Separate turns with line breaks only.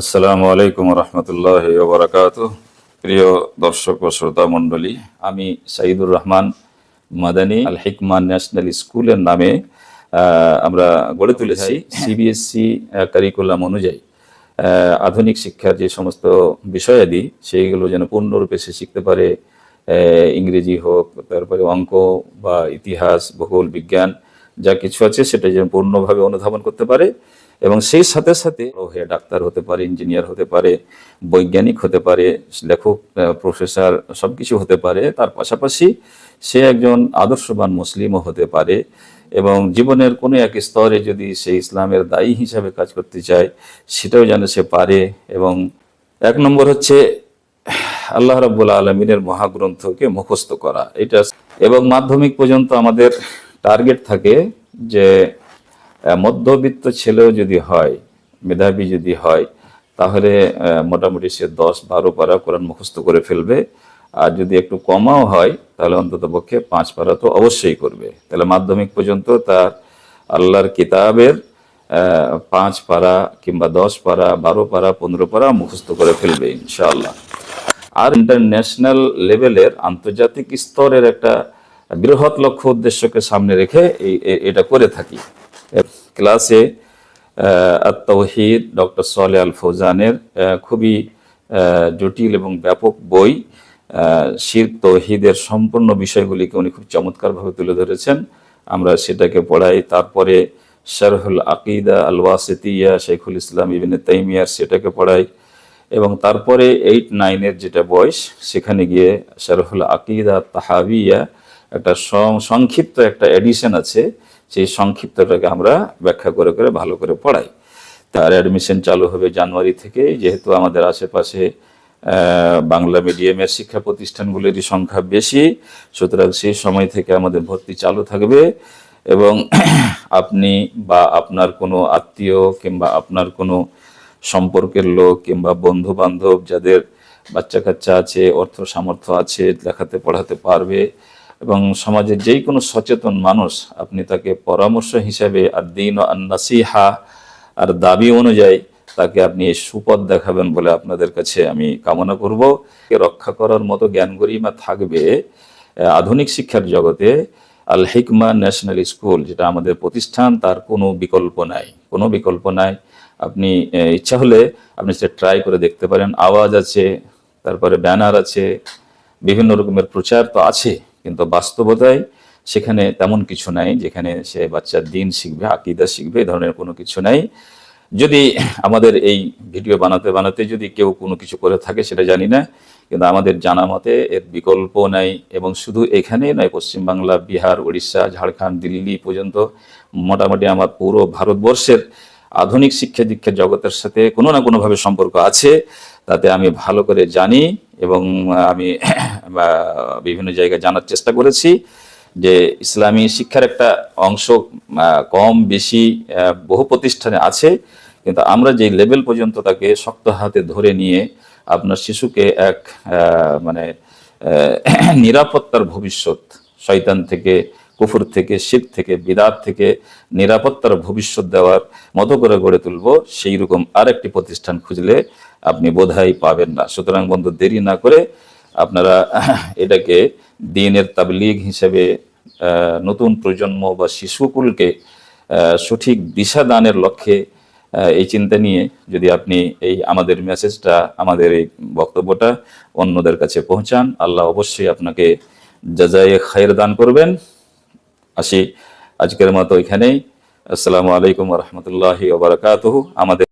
আসসালামু আলাইকুম রহমতুল্লাহ ওবরাকাত প্রিয় দর্শক ও শ্রোতা মণ্ডলী, আমি সাইদুর রহমান মাদানী আল হিকমান ন্যাশনাল স্কুলের নামে আমরা গড়ে তুলেছি সিবিএসসি কারিকুলাম অনুযায়ী। আধুনিক শিক্ষার যে সমস্ত বিষয়াদি, সেইগুলো যেন পূর্ণরূপে সে শিখতে পারে ইংরেজি হোক, তারপরে অঙ্ক বা ইতিহাস, ভূগোল, বিজ্ঞান, যা কিছু আছে সেটা যেন পূর্ণভাবে অনুধাবন করতে পারে। এবং সেই সাথে সাথে ও হে ডাক্তার হতে পারে ইঞ্জিনিয়ার হতে পারে, বৈজ্ঞানিক হতে পারে, লেখক প্রফেসর সব কিছু হতে পারে। তার পাশাপাশি সে একজন আদর্শবান মুসলিমও হতে পারে এবং জীবনের কোনো এক স্তরে যদি সে ইসলামের দায়ী হিসাবে কাজ করতে চায়, সেটাও যেন সে পারে। এবং এক নম্বর হচ্ছে আল্লাহ রাব্বুল আলমিনের মহাগ্রন্থকে মুখস্থ করা। এটা এবং মাধ্যমিক পর্যন্ত আমাদের টার্গেট থাকে যে মধ্যবিত্ত ছেলেও যদি হয়, মেধাবী যদি হয়, তাহলে মোটামুটি সে দশ বারো পারা কোরআন মুখস্থ করে ফেলবে। আর যদি একটু কমাও হয়, তাহলে অন্তত পক্ষে পাঁচ পারা তো অবশ্যই করবে। তাহলে মাধ্যমিক পর্যন্ত তার আল্লাহর কিতাবের পাঁচ পারা কিংবা দশ পারা, বারো পারা, পনেরো পারা মুখস্থ করে ফেলবে, ইনশাআল্লাহ। আর ইন্টারন্যাশনাল লেভেলের আন্তর্জাতিক স্তরের একটা বৃহৎ লক্ষ্য উদ্দেশ্যকে সামনে রেখে এই এটা করে থাকি। ক্লাসে তৌহিদ ডক্টর সোয়ালে আল ফৌজানের খুবই জটিল এবং ব্যাপক বই শির তৌহিদের সম্পূর্ণ বিষয়গুলিকে উনি খুব চমৎকারভাবে তুলে ধরেছেন। আমরা সেটাকে পড়াই, তারপরে শারহুল আকিদা আল ওয়াসিতিয়া, শেখুল ইসলাম ইবিনে তাইমিয়ার সেটাকে পড়াই এবং তারপরে এইট নাইনের যেটা বয়স, সেখানে গিয়ে শারহুল আকিদা তাহাবিয়া একটা সংক্ষিপ্ত একটা এডিশন আছে। সেই সংক্ষিপ্তটাকে আমরা ব্যাখ্যা করে করে ভালো করে পড়াই। তার অ্যাডমিশন চালু হবে জানুয়ারি থেকে, যেহেতু আমাদের আশেপাশে বাংলা মিডিয়ামের শিক্ষা প্রতিষ্ঠানগুলিরই সংখ্যা বেশি, সুতরাং সেই সময় থেকে আমাদের ভর্তি চালু থাকবে এবং আপনি বা আপনার কোনো আত্মীয় কিংবা আপনার কোনো সম্পর্কের লোক কিংবা বন্ধু বান্ধব যাদের বাচ্চা কাচ্চা আছে, অর্থ সামর্থ্য আছে লেখাতে পড়াতে পারবে এবং সমাজের যেই কোনো সচেতন মানুষ, আপনি তাকে পরামর্শ হিসাবে আর দিন ও নাসিহা আর দাবি অনুযায়ী তাকে আপনি এই সুপথ দেখাবেন বলে আপনাদের কাছে আমি কামনা করব। রক্ষা করার মতো জ্ঞান গরিমা থাকবে আধুনিক শিক্ষার জগতে আল হিকমা ন্যাশনাল স্কুল, যেটা আমাদের প্রতিষ্ঠান, তার কোনো বিকল্প নাই। কোনো বিকল্প নাই। আপনি ইচ্ছা হলে আপনি সেটা ট্রাই করে দেখতে পারেন। আওয়াজ আছে, তারপরে ব্যানার আছে, বিভিন্ন রকমের প্রচার তো আছে। কিন্তু বাস্তবতায় সেখানে তেমন কিছু নাই, যেখানে সে বাচ্চার দিন শিখবে, আকিদা শিখবে, এই ধরনের কোনো কিছু নাই। যদি আমাদের এই ভিডিও বানাতে বানাতে যদি কেউ কোনো কিছু করে থাকে সেটা জানি না, কিন্তু আমাদের জানা মতে এর বিকল্প নাই এবং শুধু এখানেই নয়, পশ্চিমবাংলা, বিহার উড়িষ্যা ঝাড়খণ্ড, দিল্লি পর্যন্ত মোটামুটি আমার পুরো ভারতবর্ষের আধুনিক শিক্ষা দীক্ষার জগতের সাথে কোনো না কোনোভাবে সম্পর্ক আছে। তাতে আমি ভালো করে জানি এবং আমি আহ, বিভিন্ন জায়গায় জানার চেষ্টা করেছি যে ইসলামী শিক্ষার একটা অংশ কম বেশি বহু প্রতিষ্ঠানে আছে। কিন্তু আমরা যে লেভেল পর্যন্ত তাকে শক্ত হাতে ধরে নিয়ে আপনার শিশুকে এক মানে নিরাপত্তার ভবিষ্যৎ শয়তান থেকে কুফুর থেকে শির থেকে বিদাত থেকে নিরাপত্তার ভবিষ্যৎ দেওয়ার মতো করে গড়ে তুলব সেই রকম আরেকটি প্রতিষ্ঠান খুঁজলে আপনি বোধহয় পাবেন না। সুতরাং বন্ধু দেরি না করে আপনারা এটাকে দিনের তাবলিগ হিসেবে নতুন প্রজন্ম বা শিশুকুলকে সঠিক দিশা দানের লক্ষ্যে এই চিন্তা নিয়ে যদি আপনি এই আমাদের মেসেজটা, আমাদের এই বক্তব্যটা অন্যদের কাছে পৌঁছান, আল্লাহ অবশ্যই আপনাকে জাজায়ে খায়ের দান করবেন। আসি, আজকের মতো এখানেই। আসসালামু আলাইকুম রহমতুল্লাহি ওবরাকাতুহু আমাদের